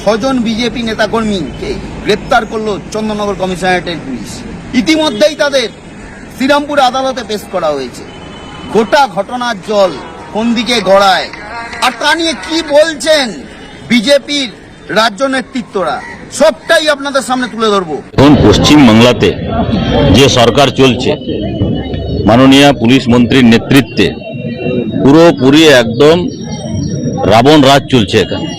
ছজন বিজেপি নেতাকর্মীকে গ্রেপ্তার করল চন্দননগর কমিশনারেটের পুলিশ। ইতিমধ্যেই তাদের শ্রীরামপুর আদালতে পেশ করা হয়েছে। গোটা ঘটনার জল কোন দিকে গড়ায়? আর তা নিয়ে কি বলছেন বিজেপির রাজ্য নেতৃত্বরা? সবটাই আপনাদের সামনে তুলে ধরবো। এখন পশ্চিম বাংলাতে যে সরকার চলছে, মাননীয় পুলিশ মন্ত্রীর নেতৃত্বে পুরোপুরি একদম রাবণ রাজ চলছে এখানে।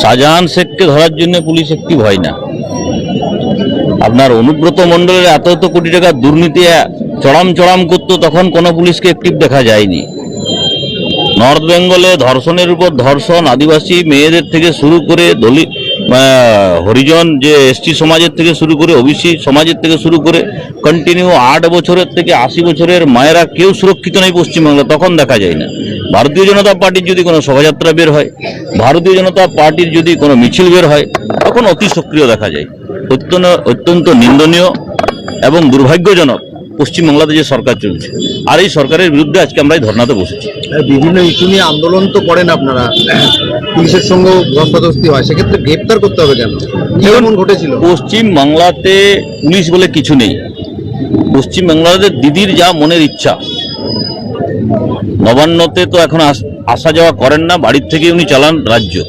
শাহজাহান শেখকে ধরার জন্য পুলিশ একটি ভয় না। আপনার অনুব্রত মণ্ডলের এত এত কোটি টাকা দুর্নীতি চড়াম চড়াম করতো, তখন কোনো পুলিশকে অ্যাক্টিভ দেখা যায়নি। নর্থ বেঙ্গলে ধর্ষণের উপর ধর্ষণ, আদিবাসী মেয়েদের থেকে শুরু করে দলিত হরিজন যে এসটি সমাজের থেকে শুরু করে ওবিসি সমাজের থেকে শুরু করে কন্টিনিউ আট বছরের থেকে আশি বছরের মায়েরা কেউ সুরক্ষিত নেই পশ্চিমবাংলা তখন দেখা যায় না। ভারতীয় জনতা পার্টির যদি কোনো শোভাযাত্রা বের হয় ভারতীয় জনতা পার্টির যদি কোনো মিছিল বের হয় তখন অতি সক্রিয় দেখা যায়। অত্যন্ত অত্যন্ত নিন্দনীয় এবং দুর্ভাগ্যজনক পশ্চিমবাংলাতে যে সরকার চলছে। আর এই সরকারের বিরুদ্ধে আজকে আমরা এই ধর্নাতে বসেছি। বিভিন্ন ইস্যু নিয়ে আন্দোলন তো করেন আপনারা। পুলিশের সঙ্গেও ধস্তাধস্তি হয় সেক্ষেত্রে গ্রেপ্তার করতে হবে কেন? কি এমন ঘটেছিল? পশ্চিম বাংলাতে পুলিশ বলে কিছু নেই। পশ্চিম বাংলাতে দিদির যা মনের ইচ্ছা নবান্নতে তো এখন আস- যাওয়া করেন না, বাড়ির থেকে উনি চালান রাজ্য।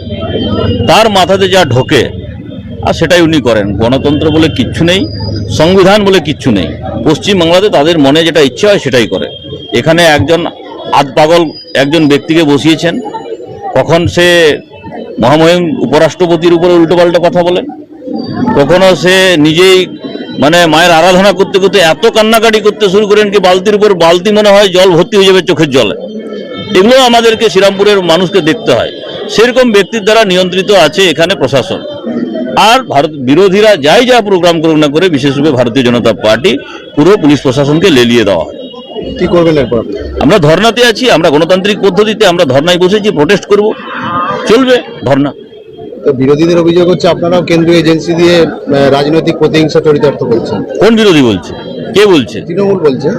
তার মাথাতে যা ঢোকে, আর সেটাই উনি করেন। গণতন্ত্র বলে কিচ্ছু নেই, সংবিধান বলে কিচ্ছু নেই। পশ্চিম বাংলাতে তাদের মনে যেটা ইচ্ছে হয় সেটাই করে। এখানে একজন আধ পাগল একজন ব্যক্তিকে বসিয়েছেন। কখন সে মহামহিম উপরাষ্ট্রপতির উপরে উল্টোপাল্টা কথা বলেন? কখনো সে নিজেই মানে মায়ের আরাধনা করতে করতে এত কান্নাকাটি করতে শুরু করেন কি বালতির উপর বালতি মনে হয় জল ভর্তি হয়ে যাবে চোখের জলে। এগুলো আমাদেরকে শ্রীরামপুরের মানুষকে দেখতে হয়। সেরকম ব্যক্তির দ্বারা নিয়ন্ত্রিত আছে এখানে প্রশাসন। আর ভারত বিরোধীরা যাই যা প্রোগ্রাম করুক না করে বিশেষরূপে ভারতীয় জনতা পার্টি পুরো পুলিশ প্রশাসনকে লেলিয়ে দেওয়া হয়। কি করবেন এরপর? আমরা ধর্নাতে আছি আমরা গণতান্ত্রিক পদ্ধতিতে আমরা ধর্নায় বসেছি প্রোটেস্ট করব। চলবে ধর্না। বিরোধীদের অভিযোগ হচ্ছে আপনারাও কেন্দ্রীয় এজেন্সি দিয়ে রাজনৈতিক প্রতিহিংসা চরিতার্থ করছেন। কোন বিরোধী বলছে? কে বলছে? তৃণমূল বলছে।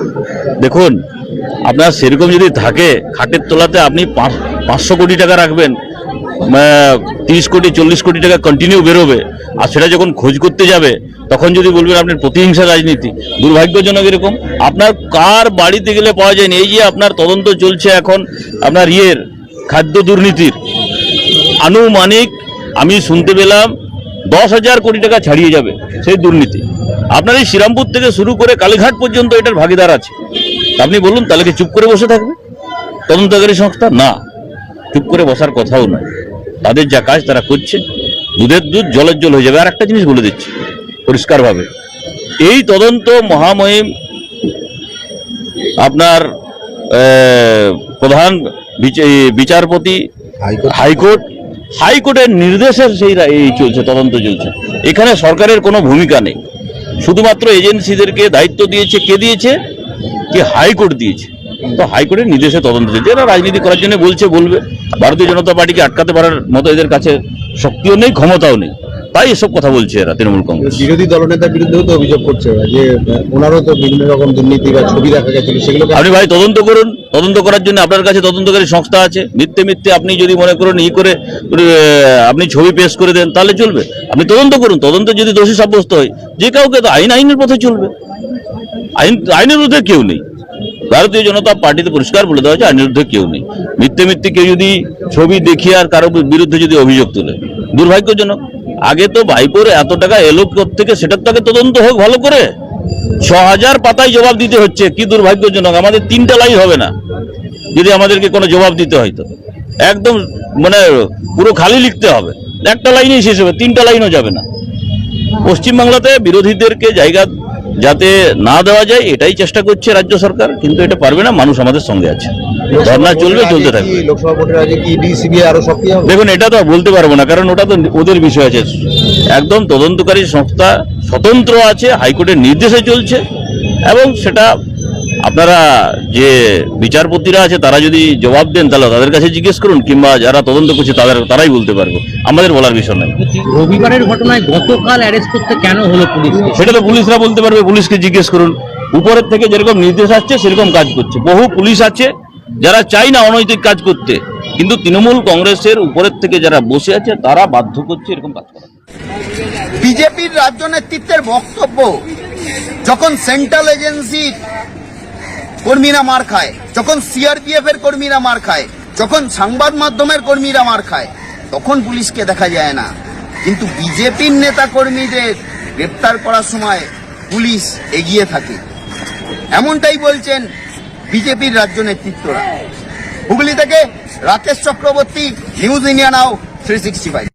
দেখুন আপনার সেরকম যদি থাকে খাটের তোলাতে আপনি পাঁচ- পাঁচশো কোটি টাকা রাখবেন তিরিশ কোটি চল্লিশ কোটি টাকা কন্টিনিউ বেরোবে আর সেটা যখন খোঁজ করতে যাবে তখন যদি বলবেন আপনার প্রতিহিংসা রাজনীতি দুর্ভাগ্যজনক এরকম। আপনার কার বাড়িতে গেলে পাওয়া যায়নি? এই যে আপনার তদন্ত চলছে এখন আপনার ইয়ের খাদ্য দুর্নীতির। আনুমানিক আমি শুনতে পেলাম দশ হাজার কোটি টাকা ছাড়িয়ে যাবে সেই দুর্নীতি। আপনার এই শ্রীরামপুর থেকে শুরু করে কালীঘাট পর্যন্ত এটার ভাগিদার আছে। আপনি বলুন তাহলে কি চুপ করে বসে থাকবে? তদন্তকারী সংস্থা? না। চুপ করে বসার কথাও নয়। তাদের যা কাজ তারা করছে। দুধের দুধ জলের জল হয়ে যাবে। আর একটা জিনিস বলে দিচ্ছি পরিষ্কারভাবে। এই তদন্ত মহামহিম আপনার প্রধান বিচ- বিচারপতি হাইকোর্ট হাইকোর্টের নির্দেশের সেই এই চলছে, তদন্ত চলছে। এখানে সরকারের কোনো ভূমিকা নেই। শুধুমাত্র এজেন্সিদেরকে দায়িত্ব দিয়েছে, কে দিয়েছে? কে হাইকোর্ট দিয়েছে। তো হাইকোর্টের নির্দেশে তদন্ত চলছে। এরা রাজনীতি করার জন্য বলছে, বলবে। ভারতীয় জনতা পার্টিকে আটকাতে পারার মতো এদের কাছে শক্তিও নেই, ক্ষমতাও নেই। তাই এসব কথা বলছে এরা তৃণমূল কংগ্রেস। বিরোধী দলনেতার বিরুদ্ধেও তো অভিযোগ করছে যে ওনারও তো বিভিন্ন রকম দুর্নীতি বা ছবি দেখা গেছিল সেগুলোকে আপনি ভাই তদন্ত করুন তদন্ত করার জন্য আপনার কাছে তদন্তকারী সংস্থা আছে। মিথ্যে মিথ্যে আপনি যদি মনে করেন ই করে আপনি ছবি পেশ করে দেন তাহলে চলবে। আপনি তদন্ত করুন তদন্ত যদি দোষী সাব্যস্ত হয় যে কাউকে তো আইন আইনের পথে চলবে। আইন আইনের ঊর্ধ্বে কেউ নেই। ভারতীয় জনতা পার্টিতে পরিষ্কার বলে দেওয়া হয়েছে আইনের ঊর্ধ্বে কেউ নেই। মিথ্যে মিথ্যে কেউ যদি ছবি দেখিয়ে আর কারও বিরুদ্ধে যদি অভিযোগ তোলে দুর্ভাগ্যজনক। আগে তো ভাইপোর এত টাকা এলো থেকে সেটার তো আগে তদন্ত হোক ভালো করে। ছ হাজার পাতায় জবাব দিতে হচ্ছে, কি দুর্ভাগ্যজনক, আমাদের তিনটা লাইন হবে না, যদি আমাদেরকে কোনো জবাব দিতে হয় তো। একদম মানে পুরো খালি লিখতে হবে, একটা লাইনেই শেষ হবে, তিনটা লাইনও যাবে না। পশ্চিমবাংলাতে বিরোধীদেরকে জায়গা যাতে না দেওয়া যায় এটাই চেষ্টা করছে রাজ্য সরকার কিন্তু এটা পারবে না মানুষ আমাদের সঙ্গে আছে। ধর্না চলবে চলতে থাকবে। দেখুন এটা তো বলতে পারব না কারণ ওটা তো ওদের বিষয় আছে। একদম তদন্তকারী সংস্থা স্বতন্ত্র আছে হাইকোর্টের নির্দেশে চলছে এবং সেটা আপনারা যে বিচারপতিরা আছে তারা যদি জবাব দেন তাহলে তাদের কাছে জিজ্ঞেস করুন কিংবা যারা তদন্ত করছে তাদের তারাই বলতে পারব। আমাদের বলার বিষয় নাই। রবিবারের ঘটনায় গতকাল অ্যারেস্ট করতে কেন হলো পুলিশকে সেটা তো পুলিশরা বলতে পারবে পুলিশকে জিজ্ঞেস করুন। উপরের থেকে যেরকম নির্দেশ আসছে সেরকম কাজ করছে। বহু পুলিশ আছে যারা চাই না অনৈতিক কাজ করতে। কিন্তু তৃণমূল কংগ্রেসের উপরের থেকে যারা বসে আছে তারা বাধ্য করছে এরকম কাজ করা। বিজেপির রাজ্য নেতৃত্বের বক্তব্য যখন সেন্ট্রাল এজেন্সির কর্মীরা মার খায়, যখন সিআরপিএফ এর কর্মীরা মার খায়, যখন সংবাদ মাধ্যমের কর্মীরা মার খায়, তখন পুলিশকে দেখা যায় না। কিন্তু বিজেপির নেতা কর্মীদের গ্রেপ্তার করার সময় পুলিশ এগিয়ে থাকে। এমনটাই বলছেন বিজেপির রাজ্য নেতৃত্বরা। হুগলি থেকে Rakesh Chakraborty, news India now three sixty five